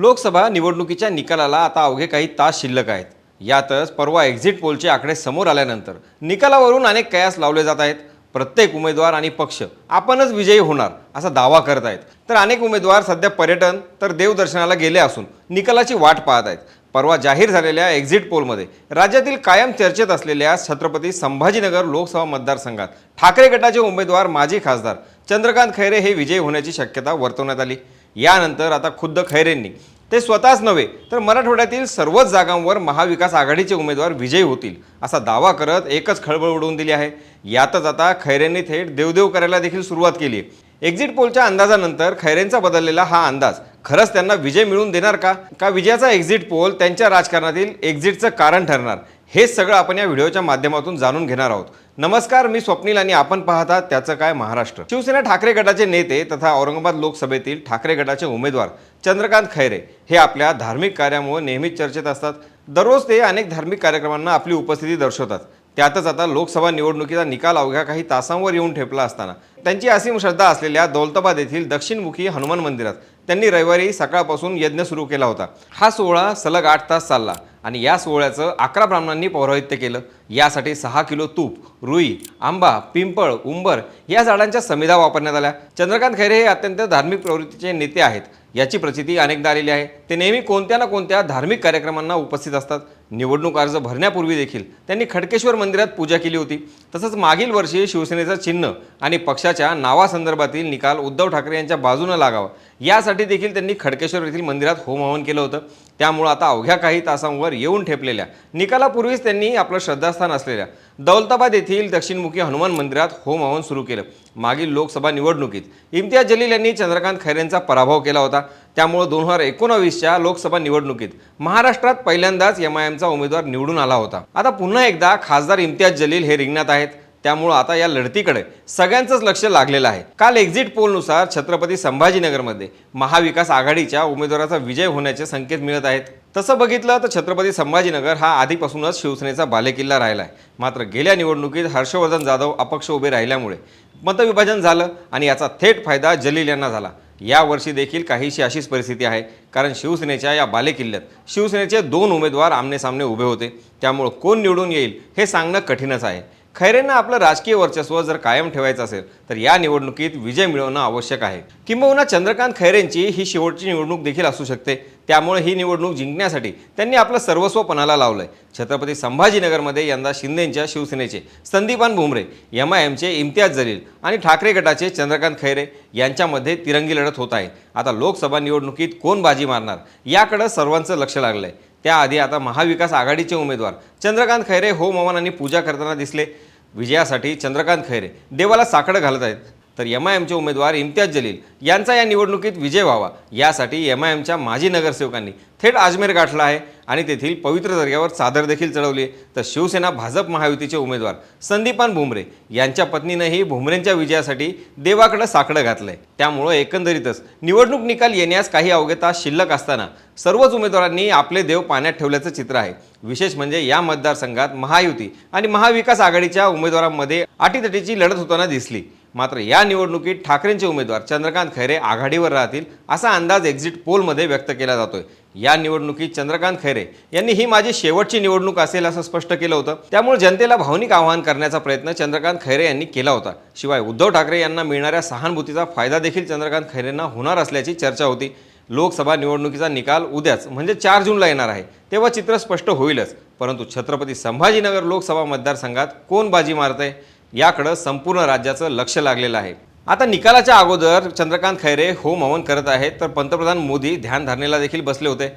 लोकसभा निवडणुकीच्या निकालाला आता अवघे काही तास शिल्लक आहेत. यातच परवा एक्झिट पोलचे आकडे समोर आल्यानंतर निकालावरून अनेक कयास लावले जात आहेत. प्रत्येक उमेदवार आणि पक्ष आपणच विजयी होणार असा दावा करत आहेत. तर अनेक उमेदवार सध्या पर्यटन तर देवदर्शनाला गेले असून निकालाची वाट पाहत आहेत. परवा जाहीर झालेल्या एक्झिट पोलमध्ये राज्यातील कायम चर्चेत असलेल्या छत्रपती संभाजीनगर लोकसभा मतदारसंघात ठाकरे गटाचे उमेदवार माजी खासदार चंद्रकांत खैरे हे विजयी होण्याची शक्यता वर्तवण्यात आली. यानंतर आता खुद्द खैरेंनी. ते स्वतःच नव्हे तर मराठवाड्यातील सर्वच जागांवर महाविकास आघाडीचे उमेदवार विजयी होतील असा दावा करत एकच खळबळ उडवून दिली आहे. यातच आता खैरेंनी थेट देवदेव करायला देखील सुरुवात केली एक्झिट पोलच्या अंदाजानंतर खैरेंचा बदललेला हा अंदाज खरंच त्यांना विजय मिळवून देणार का? का विजयाचा एक्झिट पोल त्यांच्या राजकारणातील एक्झिटचं कारण ठरणार? हे सगळं आपण या व्हिडिओच्या माध्यमातून जाणून घेणार आहोत. नमस्कार मी स्वप्नील आणि आपण पाहता त्याचं काय महाराष्ट्र. शिवसेना ठाकरे गटाचे नेते तथा औरंगाबाद लोकसभेतील ठाकरे गटाचे उमेदवार चंद्रकांत खैरे हे आपल्या धार्मिक कार्यामुळे नेहमीच चर्चेत असतात. दररोज ते अनेक धार्मिक कार्यक्रमांना आपली उपस्थिती दर्शवतात. त्यातच आता लोकसभा निवडणुकीचा निकाल अवघ्या काही तासांवर येऊन ठेपला असताना. त्यांची असीम श्रद्धा असलेल्या दौलताबाद येथील दक्षिणमुखी हनुमान मंदिरात त्यांनी रविवारी सकाळपासून यज्ञ सुरू केला होता. हा सोहळा सलग आठ तास चालला. आणि या सोहळ्याचं अकरा ब्राह्मणांनी पौरोहित्य केलं. यासाठी सहा किलो तूप रुई आंबा पिंपळ उंबर या झाडांच्या समिधा वापरण्यात आल्या. चंद्रकांत खैरे हे अत्यंत धार्मिक प्रवृत्तीचे नेते आहेत. याची प्रचिती अनेकदा आलेली आहे. ते नेहमी कोणत्या ना कोणत्या धार्मिक कार्यक्रमांना उपस्थित असतात. निवडणूक अर्ज भरण्यापूर्वी देखील त्यांनी खडकेश्वर मंदिरात पूजा केली होती. तसंच मागील वर्षी शिवसेनेचं चिन्ह आणि पक्षाच्या नावासंदर्भातील निकाल उद्धव ठाकरे यांच्या बाजूनं लागावा. यासाठी देखील त्यांनी खडकेश्वर येथील मंदिरात होमहवन केलं होतं. त्यामुळं आता अवघ्या काही तासांवर येऊन ठेपलेल्या. निकालापूर्वीच त्यांनी आपलं श्रद्धास्थान असलेल्या दौलताबाद येथील दक्षिणमुखी हनुमान मंदिरात होमहवन सुरू केलं. मागील लोकसभा निवडणुकीत इम्तियाज जलील यांनी चंद्रकांत खैरेंचा पराभव केला होता. त्यामुळं दोन हजार एकोणावीसच्या लोकसभा निवडणुकीत महाराष्ट्रात पहिल्यांदाच एम आय एमचा उमेदवार निवडून आला होता. आता पुन्हा एकदा खासदार इम्तियाज जलील हे रिंगणात आहेत. त्यामुळं आता या लढतीकडे सगळ्यांचंच लक्ष लागलेलं आहे. काल एक्झिट पोलनुसार छत्रपती संभाजीनगरमध्ये महाविकास आघाडीच्या उमेदवाराचा विजय होण्याचे संकेत मिळत आहेत. तसं बघितलं तर छत्रपती संभाजीनगर हा आधीपासूनच शिवसेनेचा बालेकिल्ला राहिला आहे मात्र गेल्या निवडणुकीत हर्षवर्धन जाधव अपक्ष उभे राहिल्यामुळे मतविभाजन झालं आणि याचा थेट फायदा जलील यांना झाला. यावर्षी देखील काहीशी अशीच परिस्थिती आहे. कारण शिवसेनेच्या या बालेकिल्ल्यात शिवसेनेचे दोन उमेदवार आमनेसामने उभे होते. त्यामुळं कोण निवडून येईल हे सांगणं कठीणच आहे. खैरेंना आपलं राजकीय वर्चस्व जर कायम ठेवायचं असेल तर या निवडणुकीत विजय मिळवणं आवश्यक आहे. किंबहुना चंद्रकांत खैरेंची ही शेवटची निवडणूक देखील असू शकते. त्यामुळे ही निवडणूक जिंकण्यासाठी त्यांनी आपलं सर्वस्व पणाला लावलंय. छत्रपती संभाजीनगरमध्ये यंदा शिंदेंच्या शिवसेनेचे संदीपान भुमरे एम आय एमचे इम्तियाज जलील आणि ठाकरे गटाचे चंद्रकांत खैरे यांच्यामध्ये तिरंगी लढत होत आहे. आता लोकसभा निवडणुकीत कोण बाजी मारणार याकडं सर्वांचं लक्ष लागलंय. त्याआधी आता महाविकास आघाडीचे उमेदवार चंद्रकांत खैरे हो हवन आणि पूजा करताना दिसले. विजयासाठी चंद्रकांत खैरे. देवाला साकडं घालत आहेत. तर एम आय एमचे उमेदवार इम्तियाज जलील यांचा या निवडणुकीत विजय व्हावा. यासाठी एम आय एमच्या माजी नगरसेवकांनी थेट अजमेर गाठला आहे आणि तेथील पवित्र दर्ग्यावर चादर देखील चढवली तर शिवसेना भाजप महायुतीचे उमेदवार संदीपान भुमरे यांच्या पत्नीनंही भुमरेंच्या विजयासाठी देवाकडं साकडं घातलंय. त्यामुळं एकंदरीतच निवडणूक निकाल येण्यास काही अवघे तास शिल्लक असताना सर्वच उमेदवारांनी आपले देव पाण्यात ठेवल्याचं चित्र आहे. विशेष म्हणजे या मतदारसंघात महायुती आणि महाविकास आघाडीच्या उमेदवारांमध्ये अटीतटीची लढत होताना दिसली. मात्र या निवडणुकीत ठाकरेंचे उमेदवार चंद्रकांत खैरे आघाडीवर राहतील असा अंदाज एक्झिट पोलमध्ये व्यक्त केला जातोय. या निवडणुकीत चंद्रकांत खैरे यांनी ही माझी शेवटची निवडणूक असेल असं स्पष्ट केलं होतं. त्यामुळे जनतेला भावनिक आवाहन करण्याचा प्रयत्न चंद्रकांत खैरे यांनी केला होता. शिवाय उद्धव ठाकरे यांना मिळणाऱ्या सहानुभूतीचा फायदा देखील चंद्रकांत खैरेंना होणार असल्याची चर्चा होती. लोकसभा निवडणुकीचा निकाल उद्याच म्हणजे चार जूनला येणार आहे. तेव्हा चित्र स्पष्ट होईलच. परंतु छत्रपती संभाजीनगर लोकसभा मतदारसंघात कोण बाजी मारत आहे याकडं संपूर्ण राज्याचं लक्ष लागलेलं आहे. आता निकालाच्या अगोदर चंद्रकांत खैरे होम हवन करत आहेत तर पंतप्रधान मोदी ध्यानधारणेला देखील बसले होते.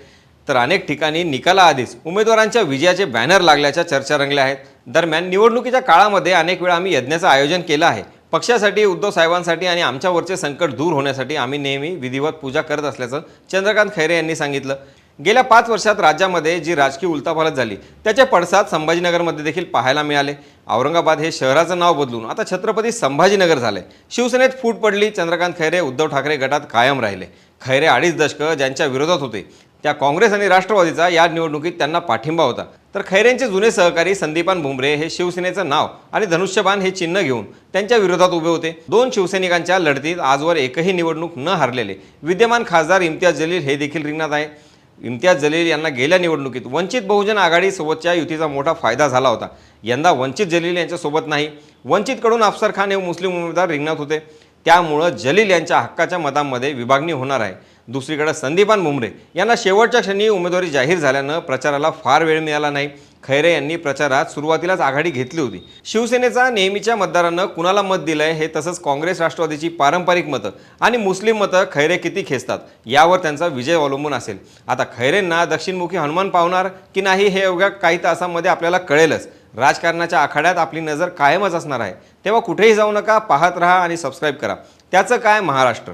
तर अनेक ठिकाणी निकालाआधीच उमेदवारांच्या विजयाचे बॅनर लागल्याच्या चर्चा रंगल्या आहेत. दरम्यान निवडणुकीच्या काळामध्ये अनेक वेळा आम्ही यज्ञाचं आयोजन केलं आहे. पक्षासाठी उद्धव साहेबांसाठी आणि आमच्यावरचे संकट दूर होण्यासाठी आम्ही नेहमी विधिवत पूजा करत असल्याचं चंद्रकांत खैरे यांनी सांगितलं. गेल्या पाच वर्षात राज्यामध्ये जी राजकीय उलथापालथ झाली त्याचे पडसाद संभाजीनगरमध्ये देखील पाहायला मिळाले. औरंगाबाद हे शहराचं नाव बदलून आता छत्रपती संभाजीनगर झाले. शिवसेनेत फूट पडली चंद्रकांत खैरे उद्धव ठाकरे गटात कायम राहिले. खैरे अडीच दशकं ज्यांच्या विरोधात होते. त्या काँग्रेस आणि राष्ट्रवादीचा या निवडणुकीत त्यांना पाठिंबा होता. तर खैरेंचे जुने सहकारी संदीपान भुमरे हे शिवसेनेचं नाव आणि धनुष्यबाण हे चिन्ह घेऊन त्यांच्या विरोधात उभे होते. दोन शिवसैनिकांच्या लढतीत आजवर एकही निवडणूक न हारलेले विद्यमान खासदार इम्तियाज जलील हे देखील रिंगणात आहे. इम्तियाज जलील यांना गेल्या निवडणुकीत वंचित बहुजन आघाडीसोबतच्या युतीचा मोठा फायदा झाला होता. यंदा वंचित जलील यांच्यासोबत नाही. वंचितकडून अफसर खान हे मुस्लिम उमेदवार रिंगणात होते. त्यामुळं जलील यांच्या हक्काच्या मतांमध्ये विभागणी होणार आहे. दुसरीकडे संदीपान भुमरे यांना शेवटच्या क्षणी उमेदवारी जाहीर झाल्यानं प्रचाराला फार वेळ मिळाला नाही. खैरे यांनी प्रचारात सुरुवातीलाच आघाडी घेतली होती. शिवसेनेचा नेहमीच्या मतदारांना कुणाला मत दिलंय हे तसंच काँग्रेस राष्ट्रवादीची पारंपरिक मतं आणि मुस्लिम मतं खैरे किती खेचतात यावर त्यांचा विजय अवलंबून असेल. आता खैरेंना दक्षिणमुखी हनुमान पावणार की नाही हे अवघ्या काही तासांमध्ये आपल्याला कळेलच. राजकारणाच्या आखाड्यात आपली नजर कायमच असणार आहे. तेव्हा कुठेही जाऊ नका पाहत राहा आणि सबस्क्राईब करा. त्याचं काय महाराष्ट्र?